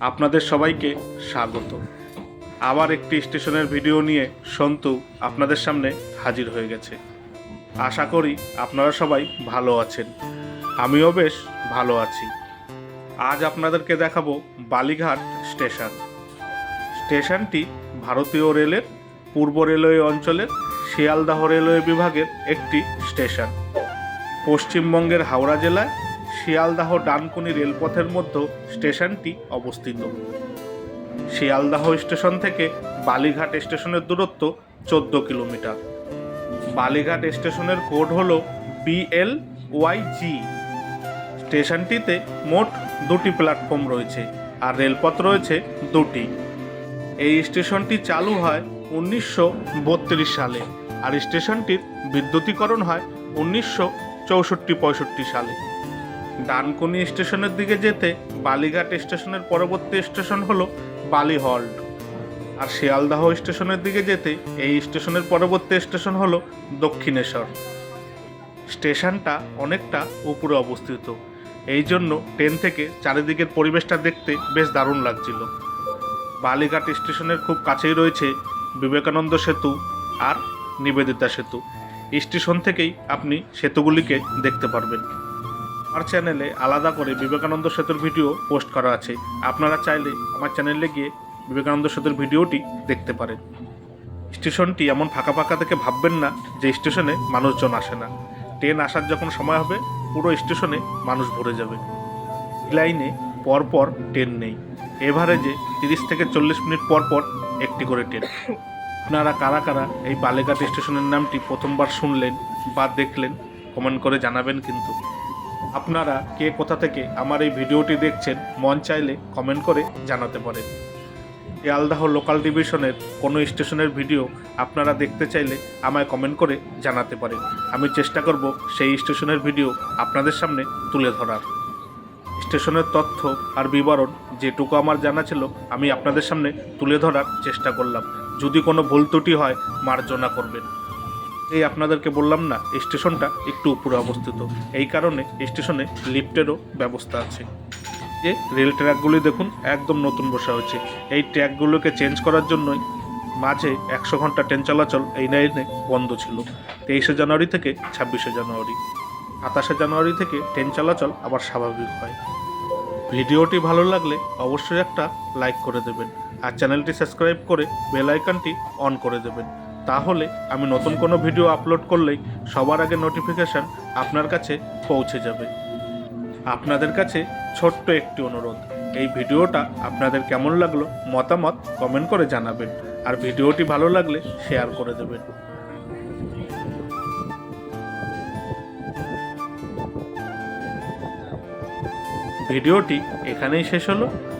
আপনাদের সবাইকে স্বাগত। আবার একটি স্টেশনের ভিডিও নিয়ে সন্তু আপনাদের সামনে হাজির হয়ে গেছে। আশা করি আপনারা সবাই ভালো আছেন। আমিও বেশ ভালো আছি। আজ আপনাদেরকে দেখাবো বালিঘাট স্টেশন। স্টেশনটি ভারতীয় রেলের পূর্ব রেলওয়ে অঞ্চলের শিয়ালদাহ রেলওয়ে বিভাগের একটি স্টেশন। পশ্চিমবঙ্গের হাওড়া জেলায় শিয়ালদাহ ডানকুনি রেলপথের মধ্যে স্টেশনটি অবস্থিত। শিয়ালদাহ স্টেশন থেকে বালিঘাট স্টেশনের দূরত্ব চোদ্দ কিলোমিটার। বালিঘাট স্টেশনের কোড হল বিএল ওয়াইজি স্টেশনটিতে মোট দুটি প্ল্যাটফর্ম রয়েছে আর রেলপথ রয়েছে দুটি। এই স্টেশনটি চালু হয় উনিশশো বত্রিশ সালে আর স্টেশনটির বিদ্যুতীকরণ হয় উনিশশো চৌষট্টি পঁয়ষট্টি সালে। ডানকুনি স্টেশনের দিকে যেতে বালিঘাট স্টেশনের পরবর্তী স্টেশন হলো বালিহল্ট আর শিয়ালদাহ স্টেশনের দিকে যেতে এই স্টেশনের পরবর্তী স্টেশন হলো দক্ষিণেশ্বর। স্টেশনটা অনেকটা উপরে অবস্থিত। এই জন্য ট্রেন থেকে চারিদিকের পরিবেশটা দেখতে বেশ দারুণ লাগছিল। বালিঘাট স্টেশনের খুব কাছেই রয়েছে বিবেকানন্দ সেতু আর নিবেদিতা সেতু। স্টেশন থেকেই আপনি সেতুগুলিকে দেখতে পারবেন। আমার চ্যানেলে আলাদা করে বিবেকানন্দ সেতুর ভিডিও পোস্ট করা আছে। আপনারা চাইলে আমার চ্যানেলে গিয়ে বিবেকানন্দ সেতুর ভিডিওটি দেখতে পারেন। স্টেশনটি এমন ফাঁকা ফাঁকা থেকে ভাববেন না যে স্টেশনে মানুষজন আসে না। ট্রেন আসার যখন সময় হবে, পুরো স্টেশনে মানুষ ভরে যাবে। লাইনে পরপর ট্রেন নেই। এভারেজে তিরিশ থেকে চল্লিশ মিনিট পর পর একটি করে ট্রেন আপনারা কারা কারা এই বালেঘাট স্টেশনের নামটি প্রথমবার শুনলেন বা দেখলেন কমেন্ট করে জানাবেন কিন্তু। আপনারা কে কোথা থেকে আমার এই ভিডিওটি দেখছেন, মন চাইলে কমেন্ট করে জানাতে পারেন। শিয়ালদাহ লোকাল ডিভিশনের কোনো স্টেশনের ভিডিও আপনারা দেখতে চাইলে আমায় কমেন্ট করে জানাতে পারেন। আমি চেষ্টা করব সেই স্টেশনের ভিডিও আপনাদের সামনে তুলে ধরার। স্টেশনের তথ্য আর বিবরণ যেটুকু আমার জানা ছিল, আমি আপনাদের সামনে তুলে ধরার চেষ্টা করলাম। যদি কোনো ভুল ত্রুটি হয়, মার্জনা করবেন। এই আপনাদেরকে বললাম না স্টেশনটা একটু উপরে অবস্থিত। এই কারণে স্টেশনে লিফটেরও ব্যবস্থা আছে। যে রেল ট্র্যাকগুলি দেখুন, একদম নতুন বসা হয়েছে। এই ট্র্যাকগুলোকে চেঞ্জ করার জন্যই মাঝে একশো ঘণ্টা ট্রেন চলাচল এই লাইনে বন্ধ ছিল। তেইশে জানুয়ারি থেকে ছাব্বিশে জানুয়ারি। সাতাশে জানুয়ারি থেকে ট্রেন চলাচল আবার স্বাভাবিক হয়। ভিডিওটি ভালো লাগলে অবশ্যই একটা লাইক করে দেবেন। আর চ্যানেলটি সাবস্ক্রাইব করে বেল আইকনটি অন করে দেবেন। তাহলে আমি নতুন কোনো ভিডিও আপলোড করলেই সবার আগে নোটিফিকেশান আপনার কাছে পৌঁছে যাবে। আপনাদের কাছে ছোট্ট একটি অনুরোধ, এই ভিডিওটা আপনাদের কেমন লাগল মতামত কমেন্ট করে জানাবেন আর ভিডিওটি ভালো লাগলে শেয়ার করে দেবেন। ভিডিওটি এখানেই শেষ হলো।